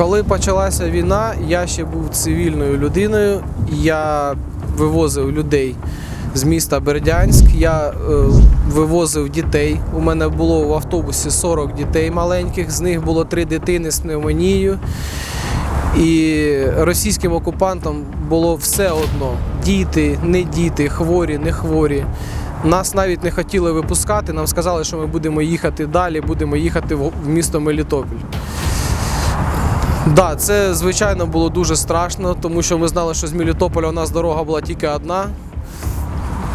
Коли почалася війна, я ще був цивільною людиною. Я вивозив людей з міста Бердянськ. Я е, вивозив дітей. У мене було в автобусі 40 дітей маленьких, з них було три дитини з пневмонією. І російським окупантам було все одно: діти, не діти, хворі, не хворі. Нас навіть не хотіли випускати. Нам сказали, що ми будемо їхати далі, будемо їхати в місто Мелітопіль. Да, це звичайно було дуже страшно, тому що ми знали, що з Мілітополя у нас дорога була тільки одна.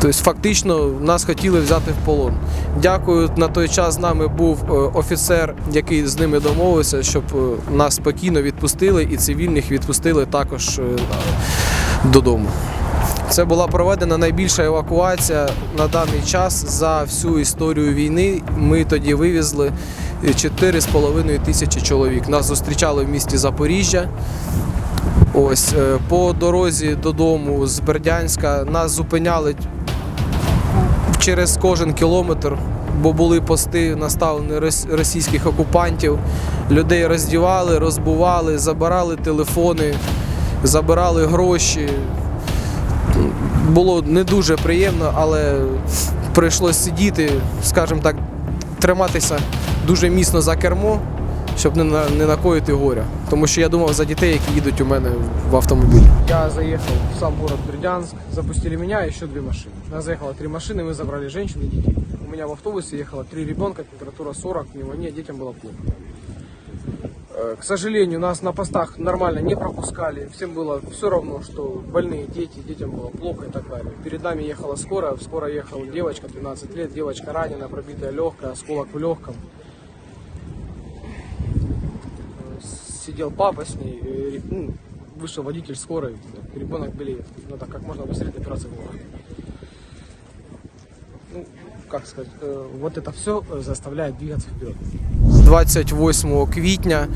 Тобто, фактично, нас хотіли взяти в полон. Дякую, на той час з нами був е, офіцер, який з ними домовився, щоб е, нас спокійно відпустили і цивільних відпустили також е, додому. Це була проведена найбільша евакуація на даний час за всю історію війни. Ми тоді вивезли 4,5 тисячі чоловік. Нас зустрічали в місті Запоріжжя. Ось е, по дорозі додому з Бердянська нас зупиняли через кожен кілометр, бо були пости наставлені російських окупантів. Людей роздівали, розбували, забирали телефони, забирали гроші Було не дуже приємно, але прийшлося сидіти, скажімо так, триматися дуже міцно за кермо, щоб не, на, не накоїти горя. Тому що я думав за дітей, які їдуть у мене в автомобілі. Я заїхав в сам город Бердянск, запустили меня и еще две машины. У нас заехало три машины, мы забрали женщин и детей. У меня в автобусе ехало три ребенка, температура 40, пневмония, детям было плохо. Э, К сожалению, нас на постах нормально не пропускали. Всем было все равно, что больные дети, детям было плохо и так далее. Перед нами ехала скорая, в скорой ехала девочка 12 лет, девочка ранена, пробитая легкая, осколок в легком. Сидел папа с ней, э, ну, вышел водитель скорой, ребенок болеет. Надо как можно быстрее в город. Ну, как сказать, э, вот это все заставляет двигаться вперед. 28 квітня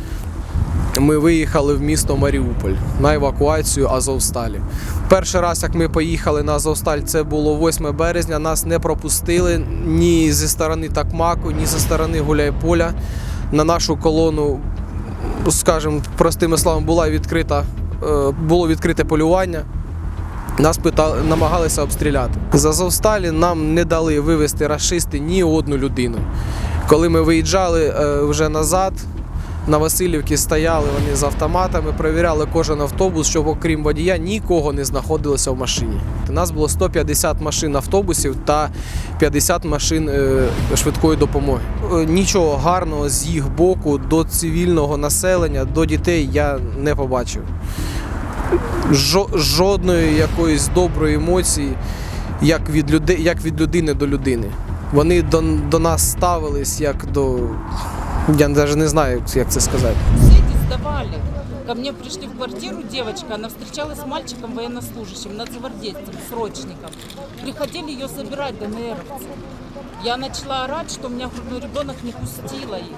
ми виїхали в місто Маріуполь на евакуацію Азовсталі. Перший раз, як ми поїхали на Азовсталь, це було 8 березня. Нас не пропустили ні зі сторони Такмаку, ні зі сторони Гуляйполя. На нашу колону, скажімо, простими словами, була відкрита, е, було відкрите полювання. Нас питали, намагалися обстріляти. З Азовсталі нам не дали вивезти рашисти ні одну людину. Коли ми виїжджали е, вже назад, на Васильівці стояли вони з автоматами, перевіряли кожен автобус, щоб окрім водія нікого не знаходилося в машині. У нас було 150 машин автобусів та 50 машин е, швидкої допомоги. Е, Нічого гарного з їх боку до цивільного населення, до дітей я не побачив. Жодної якоїсь доброї емоції, як від, людей, як від людини до людини. Вони до, до нас ставились як до. Я навіть не знаю, як це сказати. Соседи сдавали. Ко мне пришли в квартиру девочка, она встречалась с мальчиком военнослужащим, нацгвардейцем, срочником. Приходили ее собирать ДНРовцы. Я начала орать, что у меня грудной ребенок не пустила их.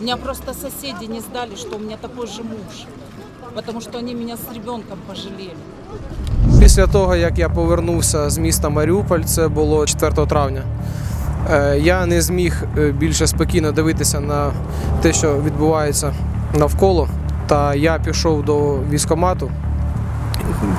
Меня просто соседи не сдали, что у меня такой же муж. Потому что они меня с ребенком пожалели. Після того, як я повернувся з міста Маріуполь, це було 4 травня. е, Я не зміг е, більше спокійно дивитися на те, що відбувається навколо. Та я пішов до військкомату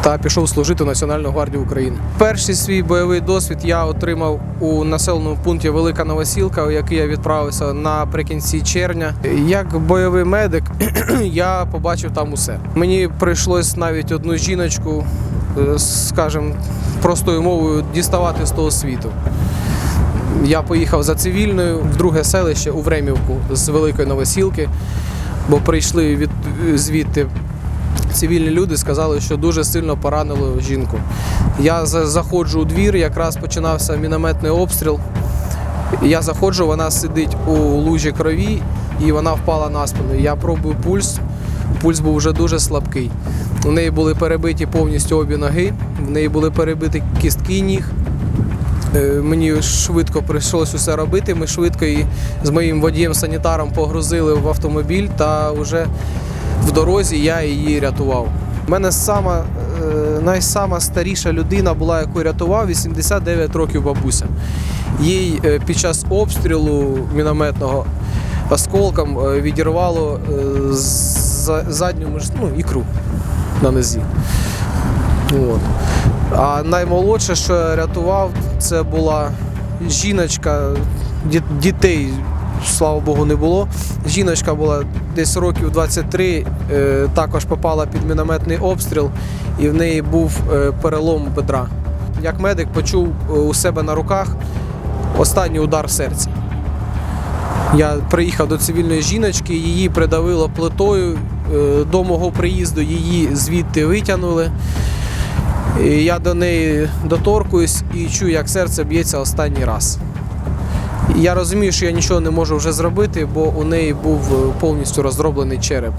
та пішов служити Національну гвардію України. Перший свій бойовий досвід я отримав у населеному пункті Велика Новосілка, у який я відправився наприкінці червня. Як бойовий медик, я побачив там усе. Мені прийшлось навіть одну жіночку, скажімо, простою мовою діставати з того світу. Я поїхав за цивільною в друге селище у Времівку з Великої Новосілки, бо прийшли від звідти цивільні люди, сказали, що дуже сильно поранило жінку. Я заходжу у двір, якраз починався мінометний обстріл. Я заходжу, вона сидить у лужі крові і вона впала на спину. Я пробую пульс. Пульс був вже дуже слабкий. У неї були перебиті повністю обі ноги, в неї були перебиті кістки ніг. Е, Мені швидко прийшлося усе робити. Ми швидко її з моїм водієм-санітаром погрузили в автомобіль та вже в дорозі я її рятував. У мене сама, е, найсама старіша людина була, яку рятував, 89 років бабуся. Їй е, під час обстрілу мінометного осколком відірвало задню ну, ікру на нозі. От. А наймолодше, що рятував, це була жіночка, дітей, слава Богу, не було. Жіночка була десь років 23, е, також попала під мінометний обстріл, і в неї був е, перелом бедра. Як медик почув е, у себе на руках останній удар серця. Я приїхав до цивільної жіночки, її придавило плитою. Е, До мого приїзду її звідти витягнули. І я до неї доторкуюсь і чую, як серце б'ється останній раз. Я розумію, що я нічого не можу вже зробити, бо у неї був повністю розроблений череп.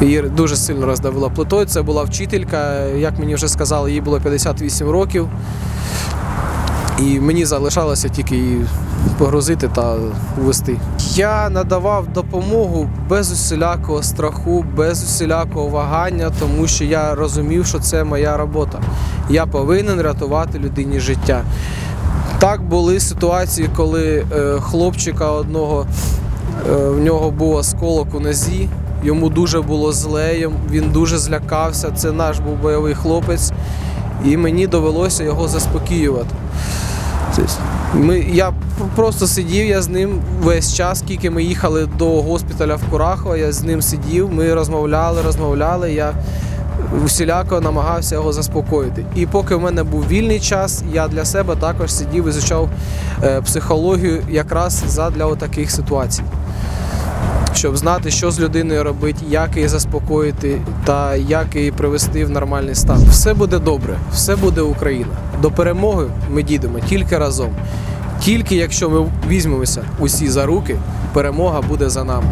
Її дуже сильно роздавило плитою. Це була вчителька, як мені вже сказали, їй було 58 років. І мені залишалося тільки її погрузити та ввести. Я надавав допомогу без усілякого страху, без усілякого вагання, тому що я розумів, що це моя робота. Я повинен рятувати людині життя. Так були ситуації, коли е, хлопчика одного е, в нього був осколок у нозі, йому дуже було зле, він дуже злякався. Це наш був бойовий хлопець, і мені довелося його заспокоювати. Тобто Ми, я просто сидів, я з ним весь час, скільки ми їхали до госпіталя в Курахово, я з ним сидів, ми розмовляли, розмовляли. Я усіляко намагався його заспокоїти. І поки в мене був вільний час, я для себе також сидів і вивчав е, психологію якраз задля таких ситуацій. Щоб знати, що з людиною робити, як її заспокоїти та як її привести в нормальний стан. Все буде добре, все буде Україна. До перемоги ми дійдемо тільки разом. Тільки якщо ми візьмемося усі за руки, перемога буде за нами.